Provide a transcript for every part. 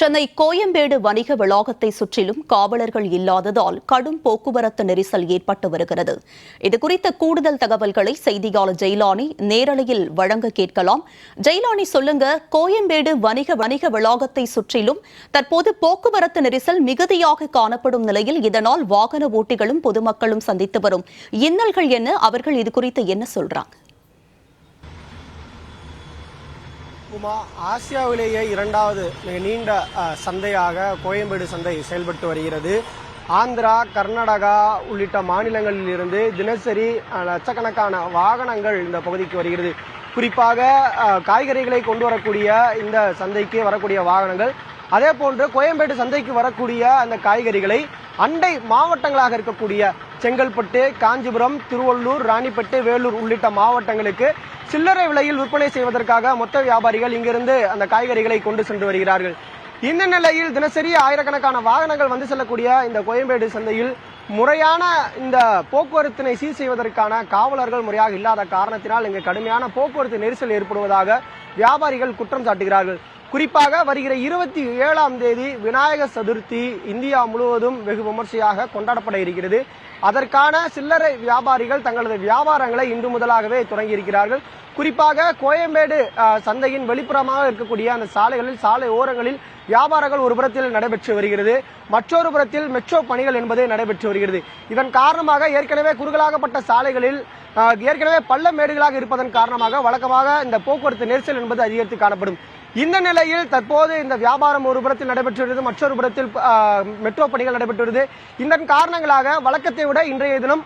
சென்னை கோயம்பேடு வணிக வளாகத்தை சுற்றிலும் காவலர்கள் இல்லாததால் கடும் போக்குவரத்து நெரிசல் ஏற்பட்டு வருகிறது. இதுகுறித்த கூடுதல் தகவல்களை செய்தியாளர் ஜெயலானி நேரலையில் வழங்க கேட்கலாம். ஜெயலானி சொல்லுங்க கோயம்பேடு வணிக வணிக வளாகத்தை சுற்றிலும் தற்போது போக்குவரத்து நெரிசல் மிகுதியாக காணப்படும் நிலையில் இதனால் வாகன ஓட்டிகளும் பொதுமக்களும் சந்தித்து வரும். இன்னல்கள் என்ன? அவர்கள் இது குறித்து என்ன சொல்றாங்க? உமா ஆசியாவிலேயே இரண்டாவது மிக நீண்ட சந்தையாக கோயம்பேடு சந்தை செயல்பட்டு வருகிறது. ஆந்திரா கர்நாடகா உள்ளிட்ட மாநிலங்களில் இருந்து தினசரி லட்சக்கணக்கான வாகனங்கள் இந்த பகுதிக்கு வருகிறது. குறிப்பாக காய்கறிகளை கொண்டு வரக்கூடிய இந்த சந்தைக்கு வரக்கூடிய வாகனங்கள் அதே போன்று கோயம்பேடு சந்தைக்கு வரக்கூடிய அந்த காய்கறிகளை அண்டை மாவட்டங்களாக இருக்கக்கூடிய செங்கல்பட்டு காஞ்சிபுரம் திருவள்ளூர் ராணிப்பேட்டை வேலூர் உள்ளிட்ட மாவட்டங்களுக்கு சில்லறை விலையில் விற்பனை செய்வதற்காக மொத்த வியாபாரிகள் இங்கிருந்து அந்த காய்கறிகளை கொண்டு சென்று வருகிறார்கள். இந்த நிலையில் தினசரி ஆயிரக்கணக்கான வாகனங்கள் வந்து செல்லக்கூடிய இந்த கோயம்பேடு சந்தையில் முறையான இந்த போக்குவரத்தினை சீர் செய்வதற்கான காவலர்கள் முறையாக இல்லாத காரணத்தினால் இங்கு கடுமையான போக்குவரத்து நெரிசல் ஏற்படுவதாக வியாபாரிகள் குற்றம் சாட்டுகிறார்கள். குறிப்பாக வருகிற இருபத்தி ஏழாம் தேதி விநாயகர் சதுர்த்தி இந்தியா முழுவதும் வெகு விமர்சையாக கொண்டாடப்பட இருக்கிறது. அதற்கான சில்லறை வியாபாரிகள் தங்களது வியாபாரங்களை இன்று முதலாகவே தொடங்கி இருக்கிறார்கள் குறிப்பாக கோயம்பேடு சந்தையின் வெளிப்புறமாக இருக்கக்கூடிய அந்த சாலைகளில் சாலை ஓரங்களில் வியாபாரங்கள் ஒரு புறத்தில் நடைபெற்று வருகிறது. மற்றொரு புறத்தில் மெட்ரோ பணிகள் என்பது நடைபெற்று வருகிறது. இதன் காரணமாக ஏற்கனவே குறுகலாகப்பட்ட சாலைகளில் ஏற்கனவே பள்ள மேடுகளாக இருப்பதன் காரணமாக வழக்கமாக இந்த போக்குவரத்து நெரிசல் என்பது அதிகரித்து காணப்படும். இந்த நிலையில் தற்போது இந்த வியாபாரம் ஒரு புறத்தில் நடைபெற்று வருகிறது மற்றொரு புறத்தில் மெட்ரோ பணிகள் நடைபெற்று இதன் காரணங்களாக வழக்கத்தை விட இன்றைய தினம்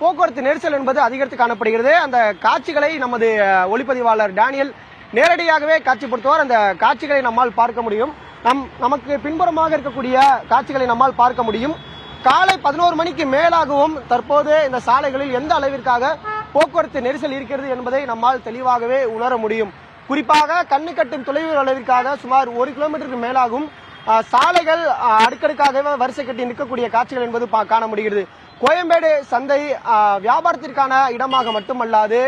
போக்குவரத்து நெரிசல் என்பது அதிகரித்து காணப்படுகிறது. அந்த காட்சிகளை நமது ஒளிப்பதிவாளர் டேனியல் நேரடியாகவே காட்சிப்படுத்துவார். அந்த காட்சிகளை நம்மால் பார்க்க முடியும். நம் நமக்கு பின்புறமாக இருக்கக்கூடிய காட்சிகளை நம்மால் பார்க்க முடியும். காலை பதினோரு மணிக்கு மேலாகவும் தற்போது இந்த சாலைகளில் எந்த அளவிற்காக போக்குவரத்து நெரிசல் இருக்கிறது என்பதை நம்மால் தெளிவாகவே உணர முடியும். குறிப்பாக கண்ணு கட்டும் தொலைவு அளவிற்காக சுமார் ஒரு கிலோமீட்டருக்கு மேலாகும் சாலைகள் அடுக்கடுக்காக அடுக்கடுக்காகவே வரிசை கட்டி நிற்கக்கூடிய காட்சிகள் என்பது பா- காண முடிகிறது கோயம்பேடு சந்தை வியாபாரத்திற்கான இடமாக மட்டுமல்லாது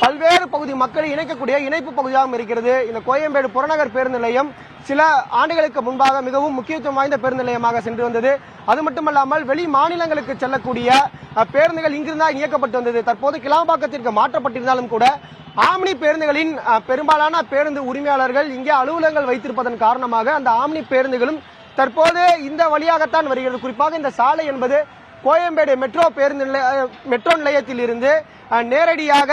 பல்வேறு பகுதி மக்களை இணைக்கக்கூடிய இணைப்பு பகுதியாகவும் இருக்கிறது. இந்த கோயம்பேடு புறநகர் பேருந்து நிலையம் சில ஆண்டுகளுக்கு முன்பாக மிகவும் முக்கியத்துவம் வாய்ந்த பேருந்து நிலையமாக சென்று வந்தது. அது மட்டுமல்லாமல் வெளி மாநிலங்களுக்கு செல்லக்கூடிய பேருந்துகள் இங்கிருந்தான் இயக்கப்பட்டு வந்தது. தற்போது கிளாம்பாக்கத்திற்கு மாற்றப்பட்டிருந்தாலும் கூட ஆம்னி பேருந்துகளின் பெரும்பாலான பேருந்து உரிமையாளர்கள் இங்கே அலுவலகங்கள் வைத்திருப்பதன் காரணமாக அந்த ஆம்னி பேருந்துகளும் தற்போது இந்த வழியாகத்தான் வருகிறது. குறிப்பாக இந்த சாலை என்பது கோயம்பேடு மெட்ரோ பேருந்து நிலைய மெட்ரோ நிலையத்தில் இருந்து நேரடியாக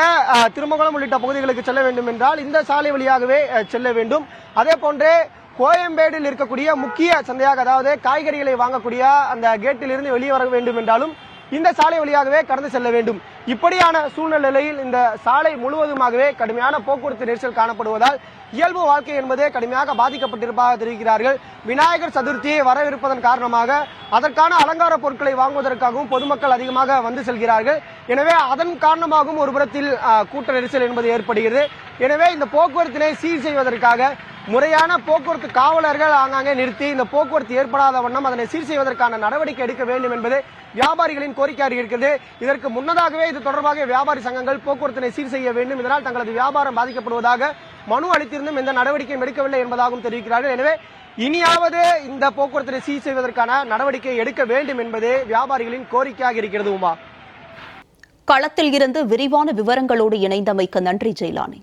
திருமங்கலம் உள்ளிட்ட பகுதிகளுக்கு செல்ல வேண்டும் என்றால் இந்த சாலை வழியாகவே செல்ல வேண்டும். அதே போன்றே கோயம்பேடில் இருக்கக்கூடிய முக்கிய சந்தையாக அதாவது காய்கறிகளை வாங்கக்கூடிய அந்த கேட்டில் இருந்து வெளியே வர வேண்டும் என்றாலும் இந்த சாலை வழியாகவே கடந்து செல்ல வேண்டும். இப்படியான சூழ்நிலையில் இந்த சாலை முழுவதுமாகவே கடுமையான போக்குவரத்து நெரிசல் காணப்படுவதால் இயல்பு வாழ்க்கை என்பதே கடுமையாக பாதிக்கப்பட்டிருப்பதாக தெரிவிக்கிறார்கள். விநாயகர் சதுர்த்தியை வரவிருப்பதன் காரணமாக அதற்கான அலங்கார பொருட்களை வாங்குவதற்காகவும் பொதுமக்கள் அதிகமாக வந்து செல்கிறார்கள். எனவே அதன் காரணமாகவும் ஒரு புறத்தில் கூட்ட நெரிசல் என்பது ஏற்படுகிறது. எனவே இந்த போக்குவரத்தினை சீர் செய்வதற்காக முறையான போக்குவரத்து காவலர்கள் ஆங்காங்கே நிறுத்தி இந்த போக்குவரத்து ஏற்படாத வண்ணம் அதனை சீர் செய்வதற்கான நடவடிக்கை எடுக்க வேண்டும் என்பது வியாபாரிகளின் கோரிக்கையாக இருக்கிறது. இதற்கு முன்னதாகவே இது தொடர்பாக வியாபாரி சங்கங்கள் போக்குவரத்தினை சீர் செய்ய வேண்டும். இதனால் தங்களது வியாபாரம் பாதிக்கப்படுவதாக மனு அளித்திருந்தும் எந்த நடவடிக்கையும் எடுக்கவில்லை என்பதாகவும் தெரிவிக்கிறார்கள். எனவே இனியாவது இந்த போக்குவரத்தினை சீர் செய்வதற்கான நடவடிக்கை எடுக்க வேண்டும் என்பது வியாபாரிகளின் கோரிக்கையாக இருக்கிறது உமா. களத்தில் இருந்து விரிவான விவரங்களோடு இணைந்தமைக்கு நன்றி ஜெயலானி.